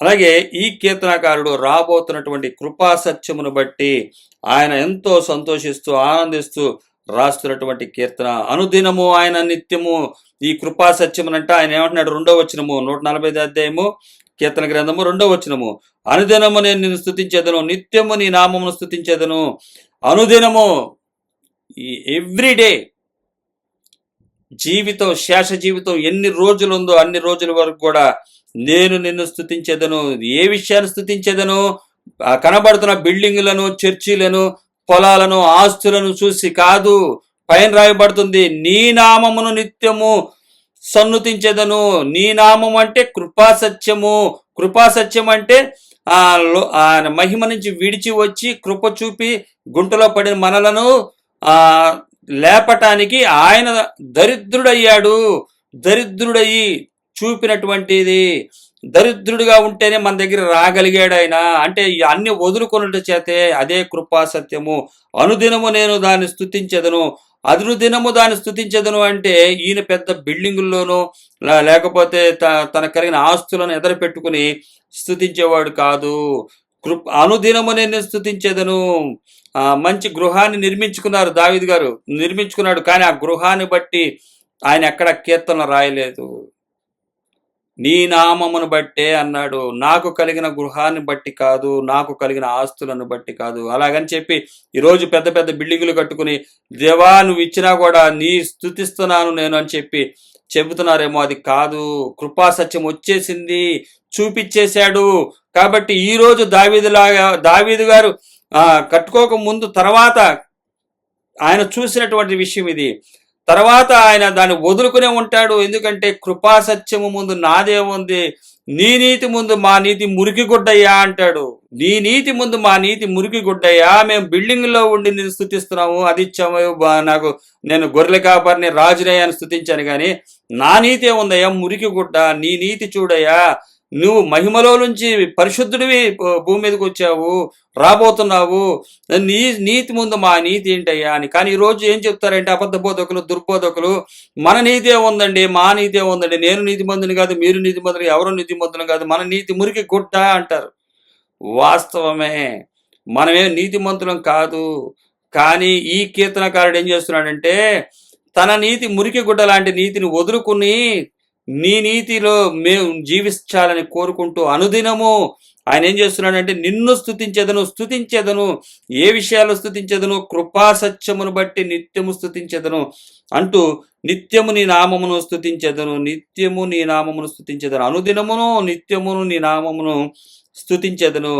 అలాగే ఈ కీర్తనకారుడు రాబోతున్నటువంటి కృపా సత్యమును బట్టి ఆయన ఎంతో సంతోషిస్తూ ఆనందిస్తూ రాస్తున్నటువంటి కీర్తన. అనుదినము ఆయన నిత్యము ఈ కృపా సత్యమునంట ఆయన ఏమంటున్నాడు? రెండో వచనము నూట నలభై ఐదు అధ్యాయము కీర్తన గ్రంథము రెండో వచనము. అనుదినము నేను నిన్ను స్థుతించేదను నిత్యము నీ నామమును స్థుతించేదను అనుదినము ఈ ఎవ్రీడే జీవితం శేష జీవితం ఎన్ని రోజులు ఉందో అన్ని రోజుల వరకు కూడా నేను నిన్ను స్థుతించేదను. ఏ విషయాన్ని స్థుతించేదను? కనబడుతున్న బిల్డింగులను చర్చిలను పొలాలను ఆస్తులను చూసి కాదు. పైన రాయబడుతుంది నీ నామమును నిత్యము సన్నుతించేదను. నీ నామం అంటే కృపాసత్యము. కృపాసత్యం అంటే ఆ ఆయన మహిమ నుంచి విడిచి వచ్చి కృప చూపి గుంటలో పడిన మనలను ఆ లేపటానికి ఆయన దరిద్రుడయ్యాడు. దరిద్రుడయ్యి చూపినటువంటిది. దరిద్రుడిగా ఉంటేనే మన దగ్గర రాగలిగాడు ఆయన. అంటే అన్ని వదులుకొనుట చేతే అదే కృపా సత్యము అనుదినము నేను దాన్ని స్థుతించదను అనుదినము దాన్ని స్థుతించదను అంటే ఈయన పెద్ద బిల్డింగుల్లోనూ లేకపోతే త- కలిగిన ఆస్తులను ఎదర పెట్టుకుని స్థుతించేవాడు కాదు. కృప్ అనుదినము నేను స్థుతించేదను ఆ, మంచి గృహాన్ని నిర్మించుకున్నారు దావిద్ గారు. నిర్మించుకున్నాడు కానీ ఆ గృహాన్ని బట్టి ఆయన ఎక్కడ కీర్తన రాయలేదు. నీ నామమును బట్టే అన్నాడు. నాకు కలిగిన గృహాన్ని బట్టి కాదు నాకు కలిగిన ఆస్తులను బట్టి కాదు. అలాగని చెప్పి ఈరోజు పెద్ద పెద్ద బిల్డింగులు కట్టుకుని దేవా నువ్వు ఇచ్చినా కూడా నీ స్థుతిస్తున్నాను నేను అని చెప్పి చెబుతున్నారేమో. అది కాదు. కృపా సత్యం వచ్చేసింది. చూపించేశాడు కాబట్టి ఈ రోజు దావీదులాగా దావీదు గారు కట్టుకోక ముందు తర్వాత ఆయన చూసినటువంటి విషయం ఇది. తర్వాత ఆయన దాన్ని వదులుకునే ఉంటాడు. ఎందుకంటే కృపా సత్యము ముందు నాదేముంది నీ నీతి ముందు మా నీతి మురికి గుడ్డయ్యా అంటాడు. నీ నీతి ముందు మా నీతి మురికి గుడ్డయ్యా. మేము బిల్డింగ్లో ఉండి నేను స్థుతిస్తున్నాము. అది ఇచ్చాము. బా- నాకు నేను గొర్రెల కాపరిని రాజునయ్యా అని స్థుతించాను కానీ నా నీతే ఉందయ్యా మురికి గుడ్డ. నీ నీతి చూడయ్యా. నువ్వు మహిమలో నుంచి పరిశుద్ధుడివి భూమి మీదకి వచ్చావు రాబోతున్నావు. నీ నీతి ముందు మా నీతి ఏంటయ్యా అని. కానీ ఈ రోజు ఏం చెప్తారంటే అబద్ధ బోధకులు దుర్బోధకులు మన నీతే ఉందండి మా నీతే ఉందండి. నేను నీతి మందుని కాదు మీరు నీతి మందులు ఎవరు నీతి మందులు కాదు మన నీతి మురికి గుడ్డ అంటారు. వాస్తవమే. మనమే నీతిమంతులం కాదు. కానీ ఈ కీర్తనకారుడు ఏం చేస్తున్నాడంటే తన నీతి మురికి గుడ్డ లాంటి నీతిని వదులుకుని నీ నీతిలో మేము జీవించాలని కోరుకుంటూ అనుదినము ఆయన ఏం చేస్తున్నాడంటే నిన్ను స్థుతించేదను స్థుతించేదను ఏ విషయాలు స్థుతించేదను కృపా సత్యమును బట్టి నిత్యము స్థుతించేదను అంటూ నిత్యము నీ నామమును స్థుతించేదను నిత్యము నీ నామమును స్థుతించేదను అనుదినమును నిత్యమును నీ నామమును స్థుతించదను